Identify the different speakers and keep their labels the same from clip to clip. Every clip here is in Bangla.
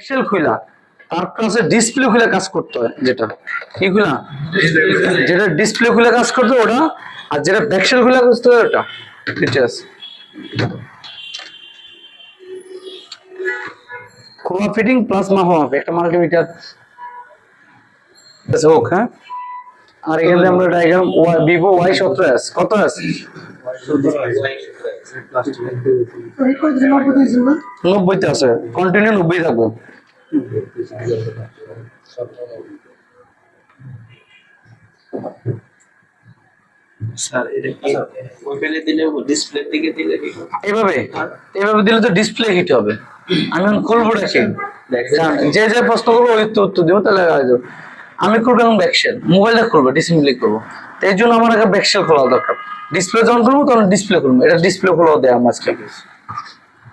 Speaker 1: ব্যাকশেল খুলা তার কাছে ডিসপ্লে খুলে কাজ করতে হয়, যেটা। কি খুলা যেটা ডিসপ্লে খুলে কাজ করতে ওটা, আর যেটা ব্যাকশেল খুলে কাজ করতে ওটা। ঠিক আছে। ফিটিং প্লাস মাপা মাপে একটা মাল্টিমিটার আচ্ছা হোক হ্যাঁ। আর এখানে আমরা ডায়াগ্রাম ভিভো ওয়াই সতেরো এস কত আছে নব্বইতে আছে। কন্টিনিউ নব্বই থাকবে।
Speaker 2: দিলে
Speaker 1: এভাবে এভাবে তো ডিসপ্লে হিট হবে। আমি এখন খুলবো দেখি যে যে প্রশ্ন করব ওই উত্তর দিব তাহলে। আমি করব এখন ব্যাকশেল মোবাইলটা করব ডিসপ্লে করব তো এই জন্য আমার একটা ব্যাকশেল খোলা দরকার। ডিসপ্লে যখন করব তখন ডিসপ্লে করব এটা ডিসপ্লে খোলাও দেয় আমার আজকে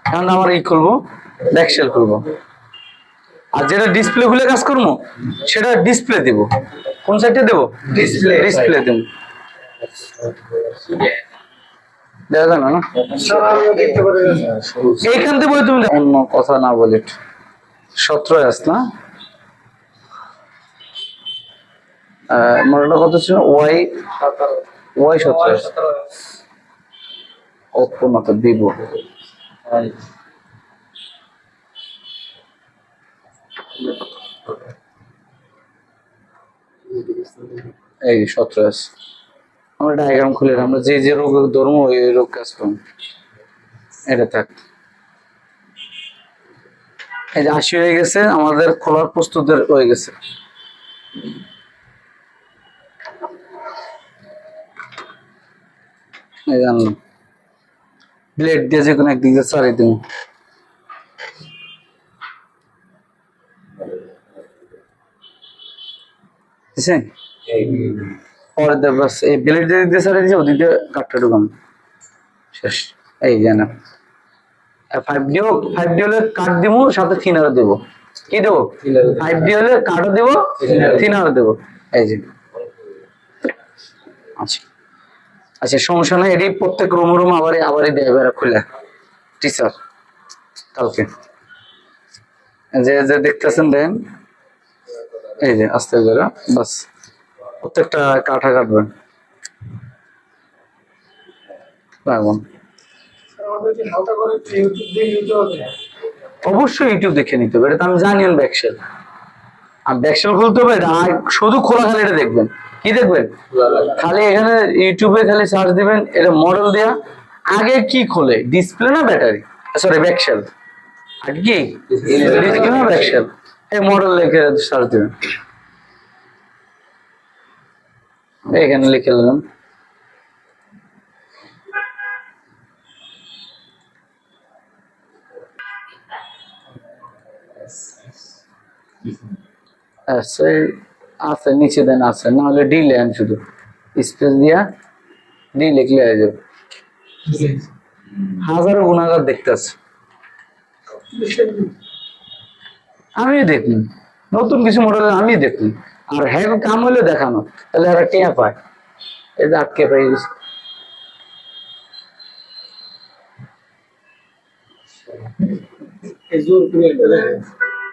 Speaker 1: এখন আমার এই খুলবো ব্যাকশেল খুলবো। আর যেটা ডিসপ্লে খুলে কাজ করব সেটা ডিসপ্লে দিব। কোন সাইডে দেবো? ডিসপ্লে ডিসপ্লে দেবো। দেখা যায় না? এইখান থেকে বলে তুমি অন্য কথা না বলে। সতেরো আস না? মডেলটা কত ছিল? ওয়াই ওয়াই সতেরো। ওপো না তো ভিভো এই সতেরো আস আমরা ডায়াগ্রাম খুলে। আমরা যে যে রোগ ধর্ম ওই রোগ কাজ করুন এটা থাক। এই যে আশি হয়ে গেছে আমাদের খোলার প্রস্তুত হয়ে গেছে। এই ব্লেড দিয়ে যে কোনো একদিক দিয়ে চারি দিব বুঝছেন পরে বাস এই ব্লেড দিয়ে দিয়ে দিয়েছে ওদিক দিয়ে কাঠটা ঢুকাম। শেষ। এই জানা ফাইভ ডি হোক ফাইভ ডি হলে কাঠ দিব সাথে থিনারও দেবো। কি দেবো? ফাইভ ডি হলে কাঠও দেবো থিনারও দেবো। এই যে। আচ্ছা। আচ্ছা সমস্যা নাই, এটি প্রত্যেক রুম রুম আবারই আবারই দেয় এরা খুলে। টিচার, কালকে। যে যে দেখতেছেন দেন, এই যে আস্তে করে, বাস। প্রত্যেকটা কাঠা কাটবেন অবশ্যই ইউটিউব দেখে নিতে হবে, এটা তো আমি জানি ব্যাকসেল। আর ব্যাকসেল খুলতে হবে শুধু খোলা খালি এটা দেখবেন। কি দেখবেন? খালি এখানে ইউটিউবে খালি সার্চ দিবেন, এটা মডেল দেয়া। আগে কি খোলে? ডিসপ্লে না ব্যাটারি সরি ব্যাকসেল আগে কি? ডিসপ্লে না ব্যাকসেল এই মডেল লিখে সার্চ দিবেন। এখানে লিখে নিলাম। আছে আছে, নিচে দেন আছে, নাহলে ডি লেন শুধু। স্পেস দিয়া ডি লিখলে হয়ে যাবে। হাজারো গুণাগার দেখতেছে আমি দেখুন নতুন কিছু মডেল আমি দেখুন আর হ্যাঁ কাম হলে দেখানো। তাহলে এরা টেয়া পায়। এই যে আটকে পাই গেছে।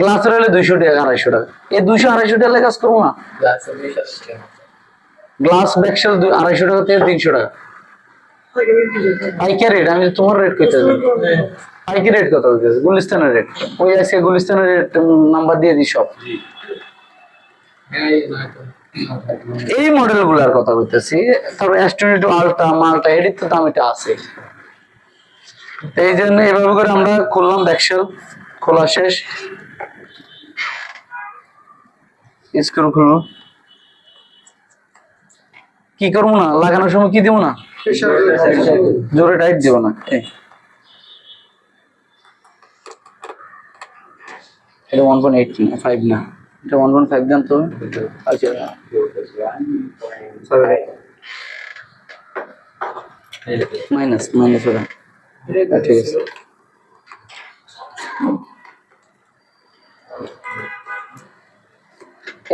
Speaker 1: গ্লাসের হলে দুইশো টাকা আড়াইশো টাকা। এই দুইশো আড়াইশো টাকা কাজ করব না? গ্লাস ব্যাকসেল আড়াইশো টাকা। থেকে তিনশো টাকা। পাইকারি রেট আমি তোমার রেট কইতে পাইকারি রেট কত হইতেছে? গুলিস্তানের রেট ওই আজকে গুলিস্তানের রেট নাম্বার দিয়ে দিই সব। এই মডেলগুলার কথা বলতেছি। তারপর অ্যাস্ট্রোনেট আলটা মালটা এটির তো দাম এটা আছে। এই জন্য এভাবে করে আমরা খুললাম ব্যাকসেল খোলা শেষ। কি করব না? লাগানোর সময় কি দিব না? জোরে টাইট দিব না। এটা এইট ফাইভ না এটা ফাইভ মাইনাস মাইনাস ঠিক আছে।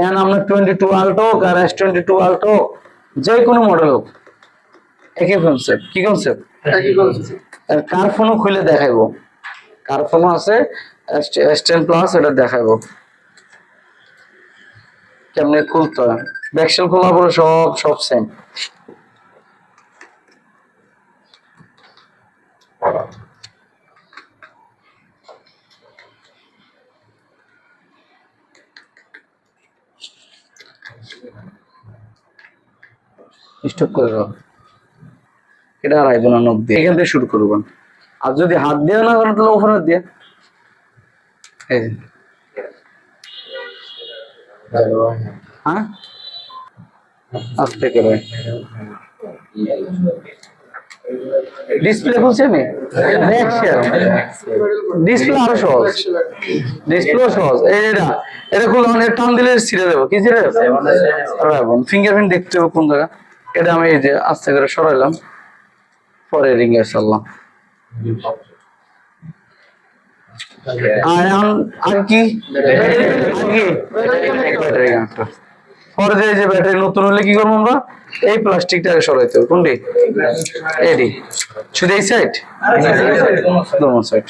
Speaker 1: এখন আপনার টোয়েন্টি টু আল্টো হোক আর এস টোয়েন্টি টু আল্টো যে কোনো মডেল হোক। একই কনসেপ্ট কি কনসেপ্ট আর কার ফোনও খুলে দেখাইবো। কার ফোনও আছে এস টেন প্লাস এটা দেখাইবো। কেমনে খুলতে হয়? ব্যাকসেল খোলা পরে সব সব সেম করে এটা এখান থেকে শুরু আর যদি হাত দিয়ে না করেন, তাহলে ওখানে দিয়ে। হ্যাঁ? ডিসপ্লে খুলছে আমি। ডিসপ্লে আরও সহজ। ডিসপ্লে সহজ এই এটা এটা খুলে মানে টান দিলে ছিঁড়ে দেবো কি ছিঁড়ে ফিঙ্গারপ্রিন্ট দেখতে হবে কোন জায়গা এটা আমি এই যে আস্তে করে সরাইলাম। পরে রিং এ সারলাম আর এখন আর কি? ব্যাটারি গানটা পরে যে এই যে ব্যাটারি নতুন হলে কি করব আমরা? এই প্লাস্টিকটাকে সরাইতে হবে। কোনটি? এডি। শুধু এই সাইড দোনো সাইড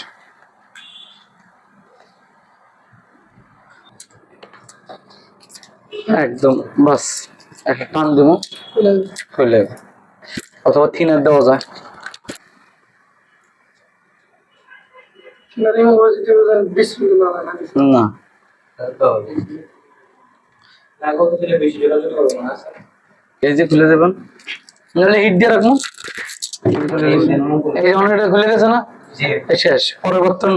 Speaker 1: একদম বাস একটা টান দেবো খুলে অথবা থিনার দেওয়া যায়। না এই যে খুলে দেবেন। নাহলে হিট দিয়ে এই অনেকটা খুলে গেছে না? শেষ। পরিবর্তন